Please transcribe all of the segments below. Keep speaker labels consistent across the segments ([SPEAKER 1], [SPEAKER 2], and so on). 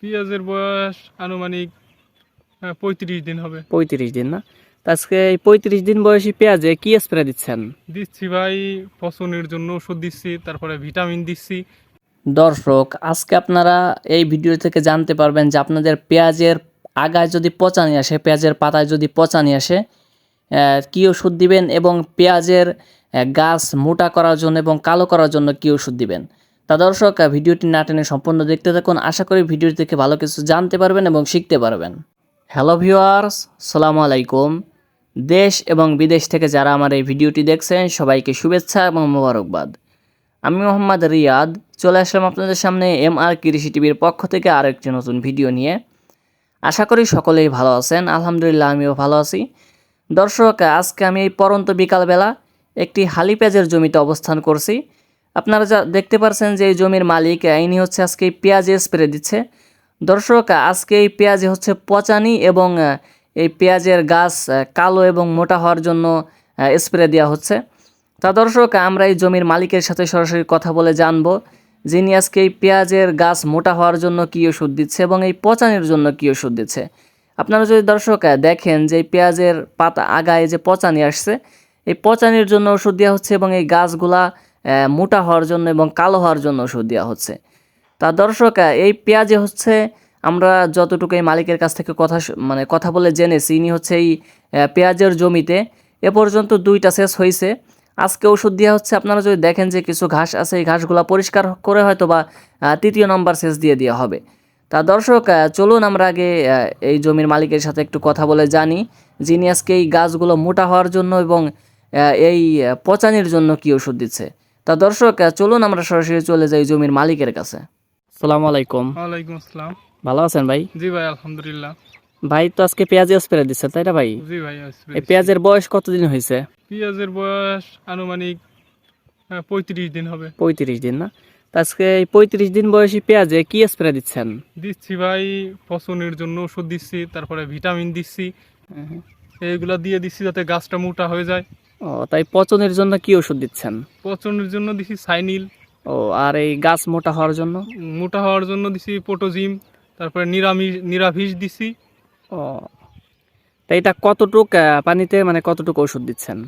[SPEAKER 1] পেঁয়াজের বয়স আনুমানিক পঁয়ত্রিশ দিন হবে।
[SPEAKER 2] পঁয়ত্রিশ দিন না? আজকে এই পঁয়ত্রিশ দিন বয়সী পেঁয়াজে কি স্প্রে দিচ্ছেন?
[SPEAKER 1] দিচ্ছি ভাই পচনের জন্য ওষুধ দিচ্ছি তারপরে ভিটামিন দিচ্ছি।
[SPEAKER 2] দর্শক আজকে আপনারা এই ভিডিও থেকে জানতে পারবেন যে আপনাদের পেঁয়াজের আগায় যদি পচা নিয়ে আসে পেঁয়াজের পাতায় যদি পচা নিয়ে আসে কী ওষুধ দিবেন এবং পেঁয়াজের গাছ মোটা করার জন্য এবং কালো করার জন্য কী ওষুধ দিবেন? তা দর্শক ভিডিওটি না টেনে সম্পূর্ণ দেখতে থাকুন। আশা করি ভিডিওটি থেকে ভালো কিছু জানতে পারবেন এবং শিখতে পারবেন। হ্যালো ভিউয়ার্স, সালামু আলাইকুম। দেশ এবং বিদেশ থেকে যারা আমার এই ভিডিওটি দেখছেন, সবাইকে শুভেচ্ছা এবং মোবারকবাদ। আমি মোহাম্মদ রিয়াদ, চলে আসলাম আপনাদের সামনে এম আর কৃষি টিভির পক্ষ থেকে আরও একটি নতুন ভিডিও নিয়ে। আশা করি সকলেই ভালো আছেন, আলহামদুলিল্লাহ আমিও ভালো আছি। দর্শক, আজকে আমি এই পরন্ত বিকালবেলা একটি হালি পেঁয়াজের জমিতে অবস্থান করছি। আপনারা যা দেখতে পারছেন যে এই জমির মালিক, ইনি হচ্ছে আজকে পেঁয়াজে স্প্রে দিচ্ছে। দর্শক, আজকে এই পেঁয়াজে হচ্ছে পচানি এবং এই পেঁয়াজের গাছ কালো এবং মোটা হওয়ার জন্য স্প্রে দেওয়া হচ্ছে। তা দর্শক, আমরা এই জমির মালিকের সাথে সরাসরি কথা বলে জানব যিনি আজকে এই পেঁয়াজের গাছ মোটা হওয়ার জন্য কী ওষুধ দিচ্ছে এবং এই পচানির জন্য কী ওষুধ দিচ্ছে। আপনারা যদি দর্শক দেখেন যে পেঁয়াজের পাতা আগায় যে পচানি আসছে, এই পচানির জন্য ওষুধ দেওয়া হচ্ছে এবং এই গাছগুলা মোটা হওয়ার জন্য এবং কালো হওয়ার জন্য ওষুধ দেওয়া হচ্ছে। তা দর্শক এই পেঁয়াজে হচ্ছে আমরা যতটুকু এই মালিকের কাছ থেকে কথা মানে কথা বলে জেনেছি, ইনি হচ্ছে এই পেঁয়াজের জমিতে এ পর্যন্ত দুইটা শেষ হয়েছে আজকে ওষুধ দেওয়া হচ্ছে, আপনারা যদি দেখেন যে কিছু ঘাস আছে, এই ঘাসগুলো পরিষ্কার করে হয়তো বা তৃতীয় নম্বর সেচ দিয়ে দেওয়া হবে। তা দর্শক চলুন আমরা আগে এই জমির মালিকের সাথে একটু কথা বলে জানি যিনি আজকে এই গাছগুলো মোটা হওয়ার জন্য এবং এই পচানির জন্য কি ওষুধ দিচ্ছে। তা দর্শক চলুন আমরা সরাসরি চলে যাই জমির মালিকের কাছে। সালাম আলাইকুম।
[SPEAKER 1] ওয়ালাইকুম আসসালাম।
[SPEAKER 2] ভালো আছেন ভাই?
[SPEAKER 1] জি ভাই আলহামদুলিল্লাহ।
[SPEAKER 2] ভাই তো আজকে পেঁয়াজে স্প্রে দিচ্ছে তাই না ভাই?
[SPEAKER 1] জি ভাই
[SPEAKER 2] এই পেঁয়াজের বয়স কতদিন হয়েছে?
[SPEAKER 1] পেঁয়াজের বয়স আনুমানিক পঁয়ত্রিশ দিন হবে।
[SPEAKER 2] পঁয়ত্রিশ দিন না? তা আজকে এই পঁয়ত্রিশ দিন বয়সী পেঁয়াজে কি স্প্রে দিচ্ছেন?
[SPEAKER 1] দিচ্ছি ভাই পচনের জন্য ওষুধ দিচ্ছি তারপরে ভিটামিন দিচ্ছি। এইগুলা দিয়ে দিচ্ছি যাতে গাছটা মোটা হয়ে যায়।
[SPEAKER 2] ও তাই পচনের জন্য কি ওষুধ দিচ্ছেন?
[SPEAKER 1] পচনের জন্য দিছি সাইনিল।
[SPEAKER 2] ও আর এই গাছ মোটা হওয়ার জন্য?
[SPEAKER 1] মোটা হওয়ার জন্য দিছি পোটোজিম তারপরে নিরামিষ নিরাভিষ দিছি।
[SPEAKER 2] ও তা এটা কতটুক পানিতে মানে কতটুক ওষুধ দিচ্ছেন?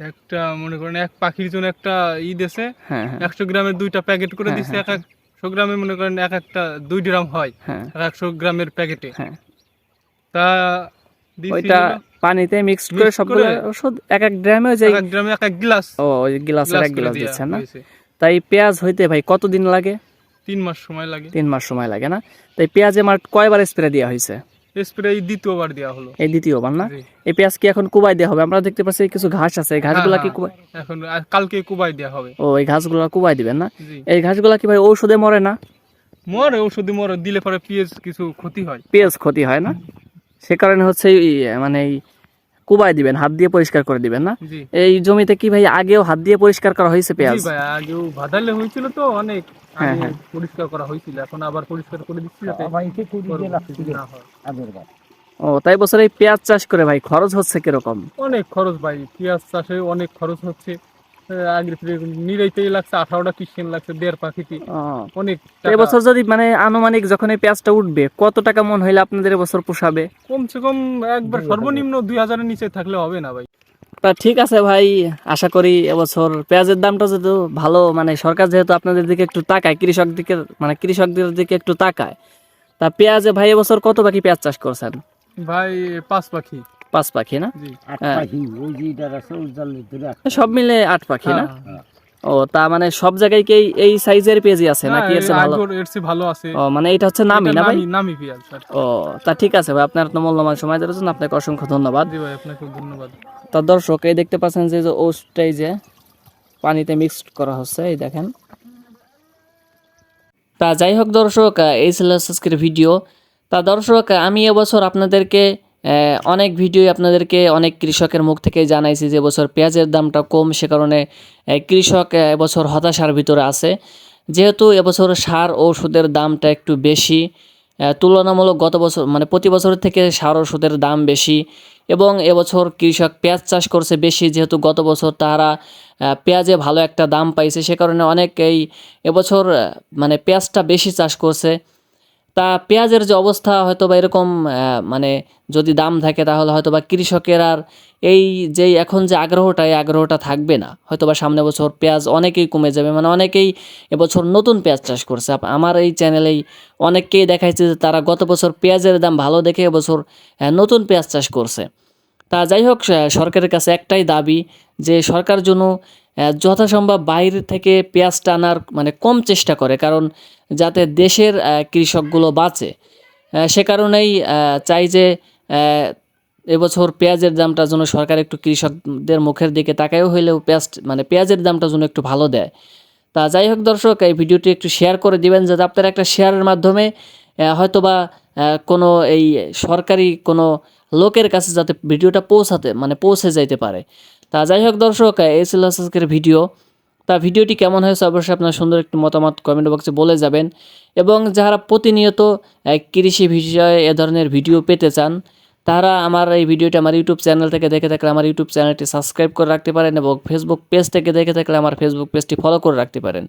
[SPEAKER 1] একটা মনে করেন এক পাখির জন্য একটা ই দেছে
[SPEAKER 2] হ্যাঁ হ্যাঁ।
[SPEAKER 1] একশো গ্রামের দুইটা প্যাকেট করে
[SPEAKER 2] হ্যাঁ,
[SPEAKER 1] দিচ্ছে
[SPEAKER 2] হ্যাঁ,
[SPEAKER 1] এক একশো গ্রামে মনে করেন এক একটা দুই গ্রাম হয়
[SPEAKER 2] হ্যাঁ।
[SPEAKER 1] এক একশো গ্রামের প্যাকেটে।
[SPEAKER 2] হ্যাঁ।
[SPEAKER 1] তা দিছি
[SPEAKER 2] ওইটা পানিতে মিক্স করে সবগুলো ওষুধ এক এক ড্রামে যে
[SPEAKER 1] এক গ্রামে এক এক গ্লাস।
[SPEAKER 2] ও ওই গ্লাসের এক গ্লাস দিচ্ছেন না? তাই পেঁয়াজ হইতে ভাই কতদিন লাগে?
[SPEAKER 1] তিন মাস সময় লাগে।
[SPEAKER 2] তিন মাস সময় লাগে না? তাই পেঁয়াজে আমার কয়বার স্প্রে দেওয়া হয়েছে?
[SPEAKER 1] স্প্রে দ্বিতীয়বার দেওয়া হলো।
[SPEAKER 2] এই দ্বিতীয়বার না? এই পেঁয়াজ কি এখন কুবাই দেওয়া হবে? আমরা দেখতে পাচ্ছি কিছু ঘাস আছে। এই ঘাসগুলা কি
[SPEAKER 1] হ্যাঁ,
[SPEAKER 2] কুবাই
[SPEAKER 1] এখন কালকে কুবাই দেওয়া হবে।
[SPEAKER 2] ও এই ঘাসগুলো কুবাই দিবেন না? এই ঘাসগুলা কি ভাই ঔষধে মরে না?
[SPEAKER 1] মরে ঔষধে মরে দিলে পরে পেঁয়াজ কিছু ক্ষতি হয়।
[SPEAKER 2] পেঁয়াজ ক্ষতি হয় না? সে কারণে হচ্ছে মানে কুবাই দিবেন হাত দিয়ে পরিষ্কার করে দিবেন না? এই জমিতে কি ভাই আগেও হাত দিয়ে পরিষ্কার করা হয়েছে পেঁয়াজ?
[SPEAKER 1] জি ভাই আগেও ভাদালে হয়েছিল তো অনেক
[SPEAKER 2] হ্যাঁ, হ্যাঁ।
[SPEAKER 1] পরিষ্কার করা হয়েছিল এখন আবার পরিষ্কার করে দিচ্ছি।
[SPEAKER 2] ও তাই বছর এই পেঁয়াজ চাষ করে ভাই খরচ হচ্ছে কীরকম?
[SPEAKER 1] অনেক খরচ ভাই পেঁয়াজ চাষে অনেক খরচ হচ্ছে। আগের থেকে নিরাইতেই লাগছে আঠারোটা কিসেন লাগছে দেড় পাখিতে অনেক
[SPEAKER 2] এবছর যদি মানে আনুমানিক যখন এই পেঁয়াজটা উঠবে কত টাকা মন হইলে আপনাদের এবছর পোষাবে?
[SPEAKER 1] কমসে কম একবার সর্বনিম্ন দুই হাজারের নিচে থাকলে হবে না ভাই।
[SPEAKER 2] তা ঠিক আছে ভাই আশা করি এবছর পেঁয়াজের দামটা যেহেতু ভালো মানে সরকার যেহেতু আপনাদের দিকে একটু তাকায় কৃষক দিকে মানে কৃষকদের দিকে একটু তাকায়। তা পেঁয়াজে ভাই এবছর কত বাকি পেঁয়াজ চাষ করছেন?
[SPEAKER 1] ভাই পাঁচ পাখি
[SPEAKER 2] পাঁচ পাখি না? হ্যাঁ। সব মিলে আট পাখি না?
[SPEAKER 1] হ্যাঁ।
[SPEAKER 2] ও তা মানে সব জায়গায় কি এই- সাইজের পেঁয়াজই আছে নাকি এর ভালো?
[SPEAKER 1] এর ভালো আছে।
[SPEAKER 2] ও মানে এটা হচ্ছে নামি না ভাই?
[SPEAKER 1] নামি পেঁয়াজ
[SPEAKER 2] ও তা ঠিক আছে ভাই আপনার তো মূল্যবান সময় দেওয়ার জন্য আপনাকে অসংখ্য ধন্যবাদ।
[SPEAKER 1] জি ভাই আপনাকে ধন্যবাদ।
[SPEAKER 2] তা দর্শক এই দেখতে পাচ্ছেন যে ওষটাই যে পানিতে মিক্সড করা হচ্ছে এই দেখেন। তা যাই হোক দর্শক এই ছিল আজকের ভিডিও তা দর্শক আমি এবছর আপনাদেরকে অনেক ভিডিও আপনাদেরকে অনেক কৃষকের মুখ থেকে জানাইছি যে এবছর পেঁয়াজের দামটা কম, সে কারণে কৃষক এবছর হতাশার ভিতরে আছে। যেহেতু এবছর সার ওষুধের দামটা একটু বেশি তুলনামূলক গত বছর মানে প্রতি বছরের থেকে সার ওষুধের দাম বেশি এবং এবছর কৃষক পেঁয়াজ চাষ করছে বেশি, যেহেতু গত বছর তারা পেঁয়াজে ভালো একটা দাম পাইছে, সে কারণে অনেক এই এবছর মানে পেঁয়াজটা বেশি চাষ করছে। তা পেঁয়াজের যে অবস্থা হয়তো বা এরকম মানে যদি দাম থাকে তাহলে হয়তো বা কৃষকের আর এই যে এখন যে আগ্রহটা এই আগ্রহটা থাকবে না। হয়তো বা সামনে বছর পেঁয়াজ অনেকেই কমে যাবে। মানে অনেকেই এবছর নতুন পেঁয়াজ চাষ করছে। আমার এই চ্যানেলেই অনেককেই দেখাইছে যে তারা গত বছর পেঁয়াজের দাম ভালো দেখে এবছর নতুন পেঁয়াজ চাষ করছে। তা যাই হোক সরকারের কাছে একটাই দাবি যে সরকার আহ, যথাসম্ভব বাইরে থেকে পেঁয়াজটা আনার মানে কম চেষ্টা করে, কারণ যাতে দেশের কৃষকগুলো বাঁচে। সে কারণেই চাই যে এবছর পেঁয়াজের দামটা যেন সরকার একটু কৃষকদের মুখের দিকে তাকায়ও, হইলেও পেঁয়াজ মানে পেঁয়াজের দামটা যেন একটু ভালো দেয়। তা যাই হোক দর্শক, এই ভিডিওটি একটু শেয়ার করে দিবেন, যাতে আপনার একটা শেয়ারের মাধ্যমে হয়তোবা কোনো এই সরকারি কোনো লোকের কাছে যাতে ভিডিওটা পৌঁছাতে মানে পৌঁছে যাইতে পারে। তা যাই হোক দর্শক এই ছিল আজকের ভিডিও। তা ভিডিওটি কেমন হয়েছে অবশ্যই আপনার সুন্দর একটি মতামত কমেন্ট বক্সে বলে যাবেন। এবং যারা প্রতিনিয়ত কৃষি বিষয়ে এ ধরনের ভিডিও পেতে চান, তারা আমার এই ভিডিওটি আমার ইউটিউব চ্যানেল থেকে দেখে থাকলে আমার ইউটিউব চ্যানেলটি সাবস্ক্রাইব করে রাখতে পারেন এবং ফেসবুক পেজ থেকে দেখে থাকলে আমার ফেসবুক পেজটি ফলো করে রাখতে পারেন।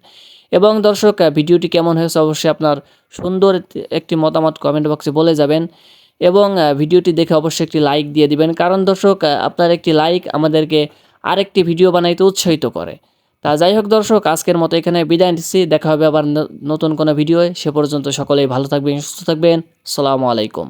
[SPEAKER 2] এবং দর্শক ভিডিওটি কেমন হয়েছে অবশ্যই আপনার সুন্দর একটি মতামত কমেন্ট বক্সে বলে যাবেন। এবং ভিডিওটি দেখে অবশ্যই একটি লাইক দিয়ে দিবেন। কারণ দর্শক আপনার একটি লাইক আমাদেরকে আরেকটি ভিডিও বানাইতে উৎসাহিত করে। তা যাই হোক দর্শক, আজকের মতো এখানে বিদায় নিচ্ছি। দেখা হবে আবার নতুন কোনো ভিডিও সে পর্যন্ত সকলেই ভালো থাকবেন, সুস্থ থাকবেন। সালামু আলাইকুম।